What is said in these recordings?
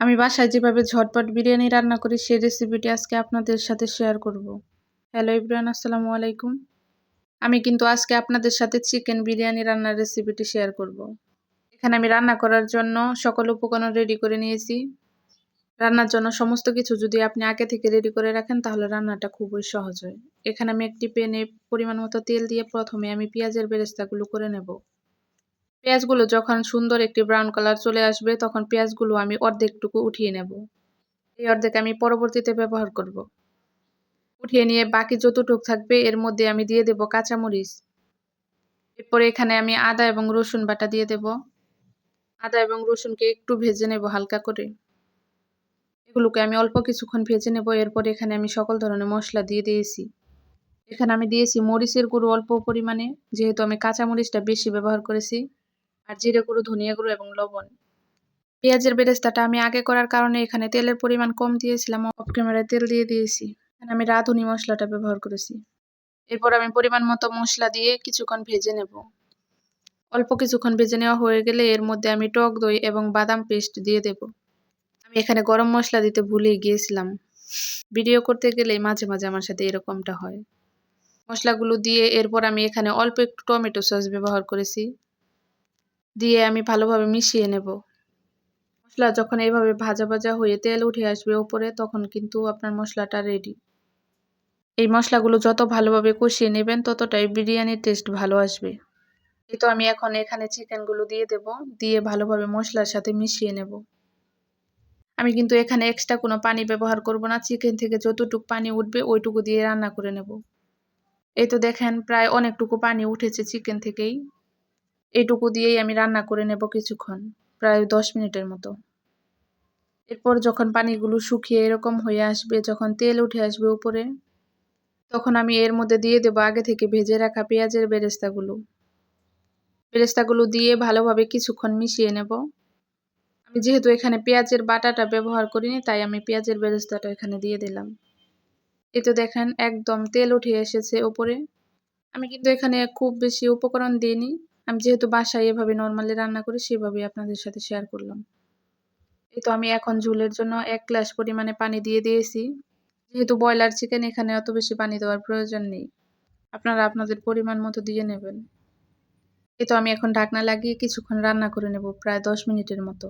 আমি বাসায় যেভাবে ঝটপট বিরিয়ানি রান্না করি সেই রেসিপিটি আজকে আপনাদের সাথে শেয়ার করব। হ্যালো ইব্রান আসসালামু আলাইকুম। আমি কিন্তু আজকে আপনাদের সাথে চিকেন বিরিয়ানি রান্নার রেসিপিটি শেয়ার করব। এখানে আমি রান্না করার জন্য সকল উপকরণ রেডি করে নিয়েছি। রান্নার জন্য সমস্ত কিছু যদি আপনি আগে থেকে রেডি করে রাখেন, তাহলে রান্নাটা খুবই সহজ হয়। এখানে আমি একটি পেনে পরিমাণ মতো তেল দিয়ে প্রথমে আমি পেঁয়াজের বেরেস্তাগুলো করে নেব। পেঁয়াজগুলো যখন সুন্দর একটি ব্রাউন কালার চলে আসবে, তখন পেঁয়াজগুলো আমি অর্ধেকটুকু উঠিয়ে নেব। এই অর্ধেক আমি পরবর্তীতে ব্যবহার করব। উঠিয়ে নিয়ে বাকি যতটুক থাকবে, এর মধ্যে আমি দিয়ে দেব কাঁচামরিচ। এরপরে এখানে আমি আদা এবং রসুন বাটা দিয়ে দেব। আদা এবং রসুনকে একটু ভেজে নেব হালকা করে। এগুলোকে আমি অল্প কিছুক্ষণ ভেজে নেব, এরপরে এখানে আমি সকল ধরনের মশলা দিয়ে দিয়েছি। এখানে আমি দিয়েছি মরিচের গুঁড়ো অল্প পরিমাণে, যেহেতু আমি কাঁচামরিচটা বেশি ব্যবহার করেছি। আর জিরে গুঁড়ো, ধনিয়া গুঁড়ো এবং লবণ। পেঁয়াজের বেরেস্তাটা আমি আগে করার কারণে এখানে তেলের পরিমাণ কম দিয়েছিলাম অফ ক্যামেরায় তেল দিয়ে দিয়েছি। এখানে আমি রাঁধুনি মশলাটা ব্যবহার করেছি। এরপর আমি পরিমাণ মতো মশলা দিয়ে কিছুক্ষণ ভেজে নেব। অল্প কিছুক্ষণ ভেজে নেওয়া হয়ে গেলে এর মধ্যে আমি টক দই এবং বাদাম পেস্ট দিয়ে দেব। আমি এখানে গরম মশলা দিতে ভুলে গিয়েছিলাম। ভিডিও করতে গেলেই মাঝে মাঝে আমার সাথে এরকমটা হয়। মশলাগুলো দিয়ে এরপর আমি এখানে অল্প একটু টমেটো সস ব্যবহার করেছি। দিয়ে আমি ভালোভাবে মিশিয়ে নেব। মশলা যখন এইভাবে ভাজা ভাজা হয়ে তেল উঠে আসবে ওপরে, তখন কিন্তু আপনার মশলাটা রেডি এই মশলাগুলো যত ভালোভাবে কষিয়ে নেবেন, ততটাই বিরিয়ানির টেস্ট ভালো আসবে। এই তো আমি এখন এখানে চিকেনগুলো দিয়ে দেব, দিয়ে ভালোভাবে মশলার সাথে মিশিয়ে নেব। আমি কিন্তু এখানে এক্সট্রা কোনো পানি ব্যবহার করব না, চিকেন থেকে যতটুকু পানি উঠবে ওইটুকু দিয়ে রান্না করে নেব। এই তো দেখেন প্রায় অনেকটুকু পানি উঠেছে চিকেন থেকেই। এইটুকু দিয়েই আমি রান্না করে নেব কিছুক্ষণ, প্রায় দশ মিনিটের মতো। এরপর যখন পানিগুলো শুকিয়ে এরকম হয়ে আসবে, যখন তেল উঠে আসবে উপরে, তখন আমি এর মধ্যে দিয়ে দেবো আগে থেকে ভেজে রাখা পেঁয়াজের বেরেস্তাগুলো। বেরেস্তাগুলো দিয়ে ভালোভাবে কিছুক্ষণ মিশিয়ে নেব। আমি যেহেতু এখানে পেঁয়াজের বাটাটা ব্যবহার করিনি, তাই আমি পেঁয়াজের বেরেস্তাটা এখানে দিয়ে দিলাম। এ তো দেখেন, একদম তেল উঠে এসেছে ওপরে আমি কিন্তু এখানে খুব বেশি উপকরণ দিইনি। আমি যেহেতু বাসায় এভাবে নর্মালি রান্না করি, সেভাবেই আপনাদের সাথে শেয়ার করলাম। এই তো আমি এখন ঝুলের জন্য এক গ্লাস পরিমাণে পানি দিয়ে দিয়েছি। যেহেতু ব্রয়লার চিকেন এখানে অত বেশি পানি দেওয়ার প্রয়োজন নেই। আপনারা আপনাদের পরিমাণ মতো দিয়ে নেবেন। এই তো আমি এখন ঢাকনা লাগিয়ে কিছুক্ষণ রান্না করে নেব, প্রায় দশ মিনিটের মতো।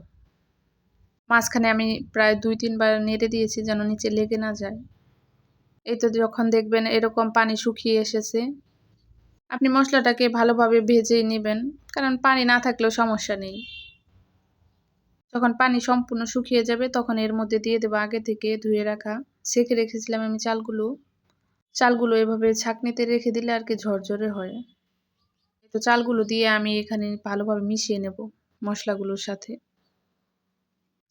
মাঝখানে আমি প্রায় দুই তিনবার নেড়ে দিয়েছি যেন নিচে লেগে না যায়। এই তো যখন দেখবেন এরকম পানি শুকিয়ে এসেছে আপনি মশলাটাকে ভালোভাবে ভেজেই নেবেন, কারণ পানি না থাকলেও সমস্যা নেই। যখন পানি সম্পূর্ণ শুকিয়ে যাবে, তখন এর মধ্যে দিয়ে দেবো আগে থেকে ধুয়ে রাখা। সেঁকে রেখেছিলাম আমি চালগুলো। চালগুলো এভাবে ছাঁকনিতে রেখে দিলে আর কি ঝরঝরে হয়। তো চালগুলো দিয়ে আমি এখানে ভালোভাবে মিশিয়ে নেব মশলাগুলোর সাথে।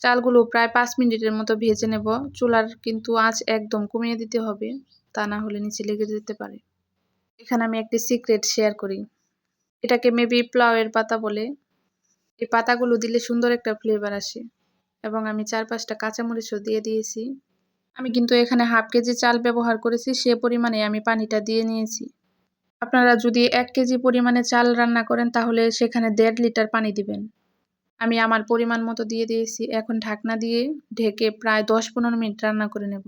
চালগুলো প্রায় পাঁচ মিনিটের মতো ভেজে নেব। চুলার কিন্তু আঁচ একদম কমিয়ে দিতে হবে, তা না হলে নিচে লেগে যেতে পারে। এখানে আমি একটি সিক্রেট শেয়ার করি। এটাকে মেবি প্লাউয়ের পাতা বলে। এই পাতাগুলো দিলে সুন্দর একটা ফ্লেভার আসে। এবং আমি চার পাঁচটা কাঁচামরিচও দিয়ে দিয়েছি। আমি কিন্তু এখানে হাফ কেজি চাল ব্যবহার করেছি, সে পরিমাণে আমি পানিটা দিয়ে নিয়েছি। আপনারা যদি এক কেজি পরিমাণে চাল রান্না করেন, তাহলে সেখানে দেড় লিটার পানি দিবেন। আমি আমার পরিমাণ মতো দিয়ে দিয়েছি। এখন ঢাকনা দিয়ে ঢেকে প্রায় দশ পনেরো মিনিট রান্না করে নেব।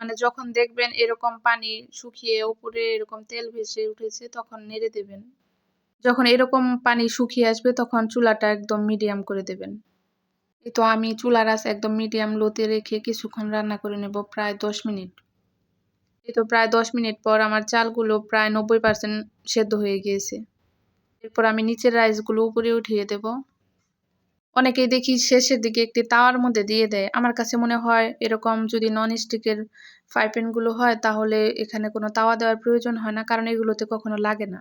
মানে যখন দেখবেন এরকম পানি শুকিয়ে উপরে এরকম তেল ভেসে উঠেছে, তখন নেড়ে দেবেন। যখন এরকম পানি শুকিয়ে আসবে, তখন চুলাটা একদম মিডিয়াম করে দেবেন। এই তো আমি চুলার আস একদম মিডিয়াম লোতে রেখে কিছুক্ষণ রান্না করে নেব প্রায় দশ মিনিট। এই তো প্রায় দশ মিনিট পর আমার চালগুলো প্রায় নব্বই পার্সেন্ট সেদ্ধ হয়ে গিয়েছে। এরপর আমি নিচের রাইসগুলো উপরে উঠিয়ে দেব। অনেকেই দেখি শেষের দিকে একটি তাওয়ার মধ্যে দিয়ে দেয়। আমার কাছে মনে হয় এরকম যদি নন স্টিকের ফ্রাই প্যানগুলো হয়, তাহলে এখানে কোনো তাওয়া দেওয়ার প্রয়োজন হয় না, কারণ এগুলোতে কখনো লাগে না।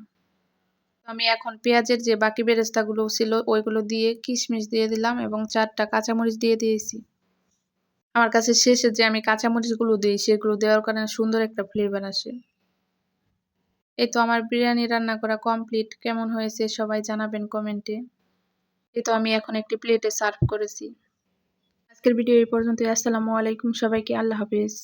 আমি এখন পেঁয়াজের যে বাকি বেরেস্তাগুলো ছিল, ওইগুলো দিয়ে কিশমিশ দিয়ে দিলাম এবং চারটা কাঁচামরিচ দিয়ে দিয়েছি। আমার কাছে শেষে যে আমি কাঁচামরিচগুলো দিই, সেগুলো দেওয়ার কারণে সুন্দর একটা ফ্লেভার আসে। এই তো আমার বিরিয়ানি রান্না করা কমপ্লিট কেমন হয়েছে সবাই জানাবেন কমেন্টে এই তো আমি এখন একটি প্লেটে সার্ভ করেছি। আজকের ভিডিও এই পর্যন্তই। আসসালামু আলাইকুম সবাইকে। আল্লাহ হাফিজ।